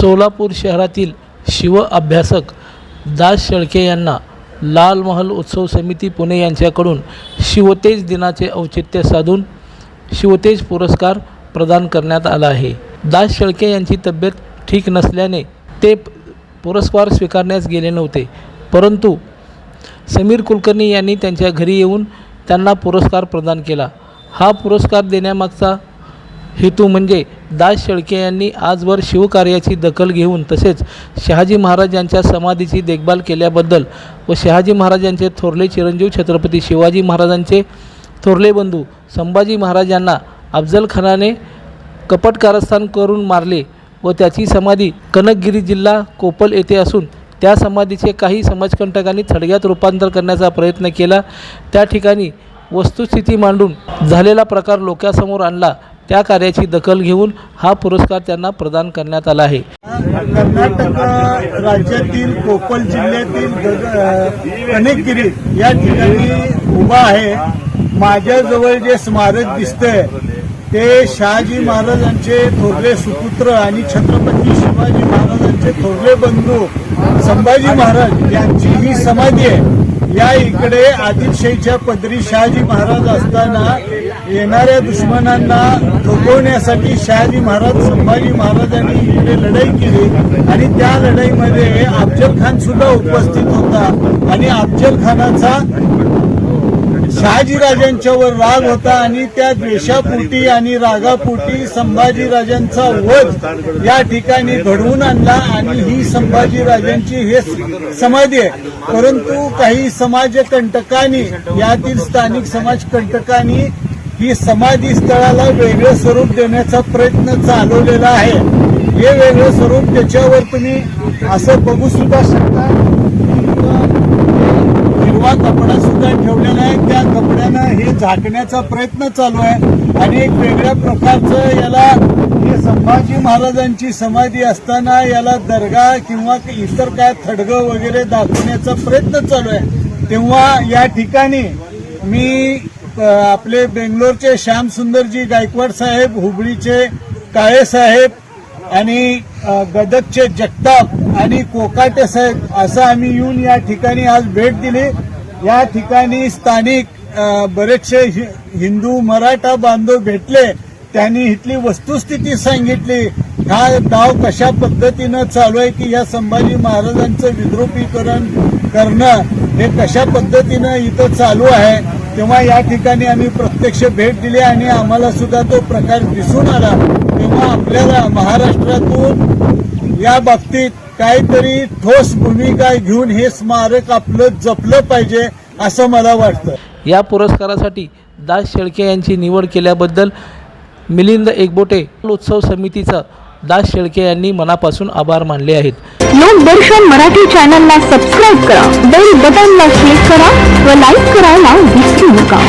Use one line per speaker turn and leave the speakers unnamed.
सोलापूर शहरातील शिव अभ्यासक दास शेळके यांना लाल महल उत्सव समिती पुणे यांच्याकडून शिवतेज दिनाचे औचित्य साधून शिवतेज पुरस्कार प्रदान करण्यात आला आहे. दास शेळके यांची तब्येत ठीक नसल्याने ते पुरस्कार स्वीकारण्यास गेले नव्हते. परंतु समीर कुलकर्णी यांनी त्यांच्या घरी येऊन त्यांना पुरस्कार प्रदान केला. हा पुरस्कार देण्यामागचा हेतू म्हणजे दास शेळके यांनी आजवर शिवकार्याची दखल घेऊन तसेच शहाजी महाराज यांच्या समाधीची देखभाल केल्याबद्दल व शहाजी महाराज यांचे थोरले चिरंजीव छत्रपती शिवाजी महाराजांचे थोरले बंधू संभाजी महाराज यांना अफजल खानाने कपट कारस्थान करून मारले व त्याची समाधी कनकगिरी जिल्हा कोपल येथे असून त्या समाधीचे काही समाजकंटकांनी थडग्यात रूपांतर करण्याचा प्रयत्न केला. त्या ठिकाणी वस्तुस्थिती मांडून झालेला प्रकार लोकांसमोर आणला त्या कार्याची दखल घेऊन हा पुरस्कार त्यांना प्रदान करण्यात आला आहे.
कर्नाटक राज्यातील कोकण जिल्ह्यातील कनेकगिरी या ठिकाणी उभा आहे. माझ्याजवळ जे स्मारक दिसतंय ते शहाजी महाराजांचे थोरले सुपुत्र आणि छत्रपती शिवाजी महाराजांचे थोरले बंधू संभाजी महाराज यांची ही समाधी आहे. या इकडे आदिलशाहीच्या पदरी शहाजी महाराज असताना येणाऱ्या दुश्मनांना थोपवण्यासाठी शहाजी महाराज संभाजी महाराजांनी इकडे लढाई केली. आणि त्या लढाईमध्ये अफजल खान सुद्धा उपस्थित होता. आणि अफजल खानाचा शहाजीराजांच्यावर राग होता आणि त्या द्वेषापोटी आणि रागापोटी संभाजीराजांचा वध या ठिकाणी घडवून आणला आणि ही संभाजीराजांची हे समाधी आहे. परंतु काही समाजकंटकांनी यातील स्थानिक समाजकंटकांनी ही समाधी स्थळाला वेगळं स्वरूप देण्याचा प्रयत्न चालवलेला आहे. हे वेगळं स्वरूप त्याच्यावर तुम्ही असं बघू सुद्धा शकता हिरवा कपडा सुद्धा ठेवलेला आहे त्या कपड्यानं हे झाकण्याचा प्रयत्न चालू आहे. आणि एक वेगळ्या प्रकारचं याला हे संभाजी महाराजांची समाधी असताना याला दर्गा किंवा इतर काय थडगं वगैरे दाखवण्याचा प्रयत्न चालू आहे. तेव्हा या ठिकाणी मी आपले बेंगलोरचे श्यामसुंदरजी गायकवाड साहेब हुबळीचे काळे साहेब आणि गदकचे जगताप आणि कोकाटे साहेब असं आम्ही येऊन या ठिकाणी आज भेट दिली. या ठिकाणी स्थानिक बरेचसे हि- हिंदू मराठा बांधव भेटले त्यांनी इथली वस्तुस्थिती सांगितली. हा डाव कशा पद्धतीनं चालू आहे की या संभाजी महाराजांचं विद्रुपीकरण करणं हे कशा पद्धतीनं इथं चालू आहे तेव्हा या ठिकाणी आम्ही प्रत्यक्ष भेट दिली आणि आम्हाला सुद्धा तो प्रकार दिसून आला. तेव्हा आपल्याला महाराष्ट्रातून या बाबतीत काहीतरी ठोस भूमिका घेऊन हे स्मारक आपलं जपलं पाहिजे असं मला वाटतं.
या पुरस्कारासाठी दास शेळके यांची निवड केल्याबद्दल मिलिंद एकबोटे उत्सव समितीचा दास शेळके यांनी मनापासून आभार मानले आहेत.
लोकदर्शन मराठी चॅनलला सबस्क्राईब करा बेल बटनला क्लिक करा व लाईक करायला विसरू नका.